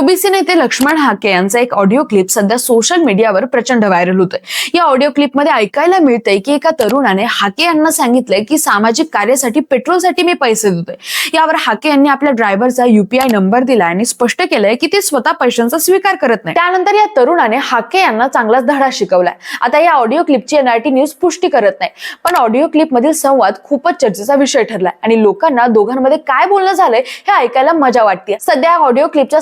OBC नेते लक्ष्मण हाके यांचा एक ऑडिओ क्लिप सध्या सोशल मीडियावर प्रचंड व्हायरल होतोय. या ऑडिओ क्लिपमध्ये ऐकायला मिळतंय की एका तरुणाने हाके यांना सांगितलंय की सामाजिक कार्यासाठी पेट्रोलसाठी मी पैसे देतोय. यावर हाके यांनी आपल्या ड्रायव्हरचा युपीआय नंबर दिला आणि स्पष्ट केलंय की ते स्वतः पैशांचा स्वीकार करत नाही. त्यानंतर या तरुणाने हाके यांना चांगलाच धडा शिकवलाय. आता या ऑडिओ क्लिपची एनआरटी न्यूज पुष्टी करत नाही पण ऑडिओ क्लिप मधील संवाद खूपच चर्चेचा विषय ठरलाय आणि लोकांना दोघांमध्ये काय बोलणं झालंय हे ऐकायला मजा वाटते सध्या ऑडिओ क्लिपच्या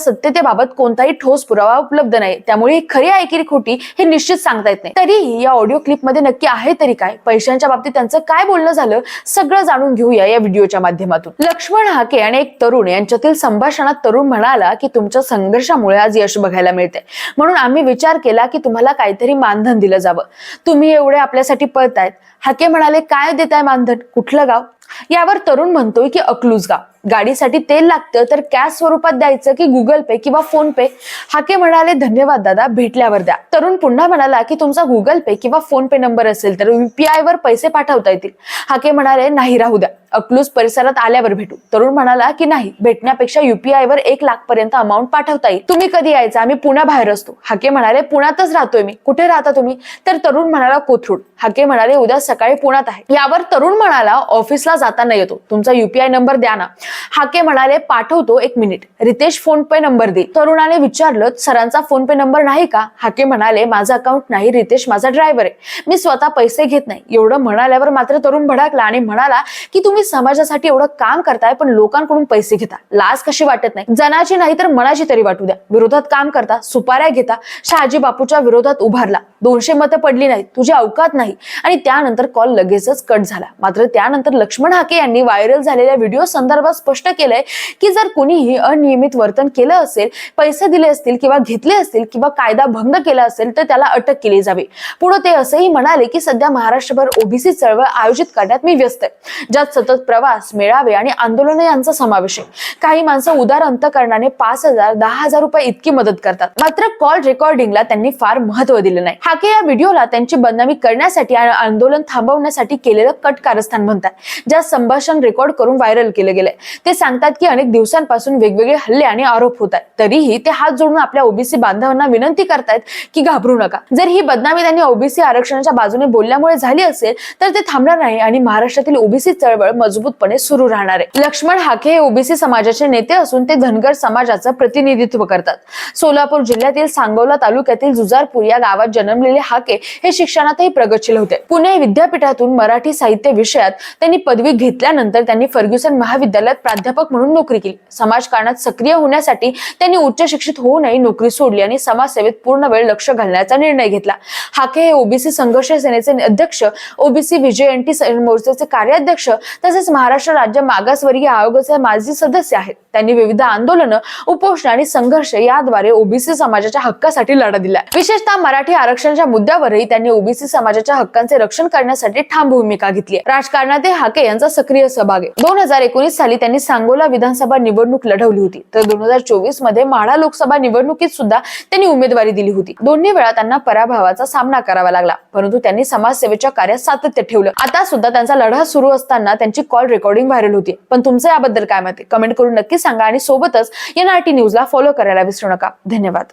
याबाबत कोणताही ठोस पुरावा उपलब्ध नाही. त्यामुळे खरी आहे की खोटी हे निश्चित सांगता येत नाही. तरीही या ऑडिओ क्लिपमध्ये नक्की आहे तरी काय? पैशांच्या बाबतीत त्यांचं काय बोलणं झालं? सगळं जाणून घेऊया या व्हिडिओच्या माध्यमातून. लक्ष्मण हाके आणि एक तरुण यांच्यातील संभाषणात तरुण म्हणाला की तुमच्या संघर्षामुळे आज यश बघायला मिळते म्हणून आम्ही विचार केला की तुम्हाला काहीतरी मानधन दिलं जावं. तुम्ही एवढे आपल्यासाठी पळतायत. हाके म्हणाले काय देताय मानधन? कुठलं गाव? यावर तरुण म्हणतोय की अकलूज गाव गाडीसाठी तेल लागतं तर कॅश स्वरूपात द्यायचं की गुगल पे किंवा फोन पे? हाके म्हणाले धन्यवाद दादा भेटल्यावर द्या. तरुण पुन्हा म्हणाला की तुमचा गुगल पे किंवा फोन पे नंबर असेल तर युपीआय वर पैसे पाठवता येतील. हाके म्हणाले नाही राहू द्या. अकलूज परिसरात आल्यावर भेटू. तरुण म्हणाला की नाही भेटण्यापेक्षा युपीआय वर एक लाख पर्यंत अमाऊंट पाठवता येईल. तुम्ही कधी यायचं? आम्ही पुण्याबाहेर असतो. हाके म्हणाले पुण्यातच राहतोय मी. कुठे राहता तुम्ही? तर तरुण म्हणाला कोथरूड. हाके म्हणाले उद्या सकाळी पुण्यात आहे. यावर तरुण म्हणाला ऑफिसला जाताना येतो. तुमचा युपीआय नंबर द्या ना. हाके म्हणाले पाठवतो एक minute Ritesh PhonePe number दे. तरुणाने विचारलं सरांचा फोन पे नंबर नाही का? हाके म्हणाले माझा अकाउंट नाही रितेश माझा ड्रायव्हर आहे. मी स्वतः पैसे घेत नाही. एवढं म्हणाल्यावर मात्र तरुण भडकला आणि म्हणाला की तुम्ही समाजासाठी एवढं काम करताय पण लोकांकडून पैसे घेता. लाज कशी वाटत नाही? जनाची नाही तर मनाची तरी वाटू द्या. विरोधात काम करता सुपाऱ्या घेता शहाजी बापूच्या विरोधात उभारला. दोनशे मतं पडली नाही तुझी अवकात नाही. आणि त्यानंतर कॉल लगेचच कट झाला. मात्र त्यानंतर लक्ष्मण हाके यांनी व्हायरल झालेल्या व्हिडिओ संदर्भात स्पष्ट केलंय की जर कुणीही अनियमित वर्तन केलं असेल पैसे दिले असतील किंवा घेतले असतील किंवा कायदा भंग केला असेल तर त्याला अटक केली जावी. पुढे ते असंही म्हणाले की सध्या महाराष्ट्रभर ओबीसी चळवळ आयोजित करण्यात मी व्यस्त आहे. ज्यात सतत प्रवास मेळावे आणि आंदोलन यांचा समावेश आहे. काही माणसं उदार अंतकरणाने पाच हजार दहा हजार रुपये इतकी मदत करतात. मात्र कॉल रेकॉर्डिंगला त्यांनी फार महत्त्व दिलं नाही. हाके या व्हिडिओला त्यांची बदनामी करण्यासाठी आणि आंदोलन थांबवण्यासाठी केलेलं कट कारस्थान म्हणतात ज्या संभाषण रेकॉर्ड करून व्हायरल केलं गेलंय. ते सांगतात की अनेक दिवसांपासून वेगवेगळे हल्ले आणि आरोप होत आहेत. तरीही ते हात जोडून आपल्या ओबीसी बांधवांना विनंती करतायत की घाबरू नका. जर ही बदनामी त्यांनी ओबीसी आरक्षणाच्या बाजूने बोलल्यामुळे झाली असेल तर ते थांबणार नाही आणि महाराष्ट्रातील ओबीसी चळवळ मजबूतपणे सुरू राहणार आहे. लक्ष्मण हाके हे ओबीसी समाजाचे नेते असून ते धनगर समाजाचं प्रतिनिधित्व करतात. सोलापूर जिल्ह्यातील सांगोला तालुक्यातील जुजारपूर या गावात जन्मलेले हाके हे शिक्षणातही प्रगतशील होते. पुणे विद्यापीठातून मराठी साहित्य विषयात त्यांनी पदवी घेतल्यानंतर त्यांनी फर्ग्युसन महाविद्यालयात प्राध्यापक म्हणून नोकरी केली. समाजकारणात सक्रिय होण्यासाठी त्यांनी उच्च शिक्षित होऊनही नोकरी सोडली आणि समाजसेवेत पूर्ण वेळ लक्ष घालण्याचा निर्णय घेतला. हाके हे ओबीसी संघर्ष सेनेचे अध्यक्ष ओबीसी विजय एन टी मोर्चाचे कार्याध्यक्ष तर तसेच महाराष्ट्र राज्य मागासवर्गीय आयोगाचे माजी सदस्य आहेत. त्यांनी विविध आंदोलनं उपोषण आणि संघर्ष याद्वारे ओबीसी समाजाच्या हक्कासाठी लढा दिला विशेषतः मराठी आरक्षणाच्या मुद्द्यावरही त्यांनी ओबीसी समाजाच्या हक्कांचे रक्षण करण्यासाठी ठाम भूमिका घेतली राजकारणात हाके यांचा सक्रिय सहभाग आहे. दोन हजार एकोणीस साली त्यांनी सांगोला विधानसभा निवडणूक लढवली होती. तर दोन हजार चोवीसमध्ये माढा लोकसभा निवडणुकीत सुद्धा त्यांनी उमेदवारी दिली होती. दोन्ही वेळा त्यांना पराभवाचा सामना करावा लागला. परंतु त्यांनी समाजसेवेच्या कार्यात सातत्य ठेवलं. आता सुद्धा त्यांचा लढा सुरू असताना त्यांची कॉल रेकॉर्डिंग व्हायरल होती पण तुमचं याबद्दल काय मत कमेंट करून नक्की सांगा आणि सोबतच या नाटी न्यूजला फॉलो करायला विसरू नका. धन्यवाद.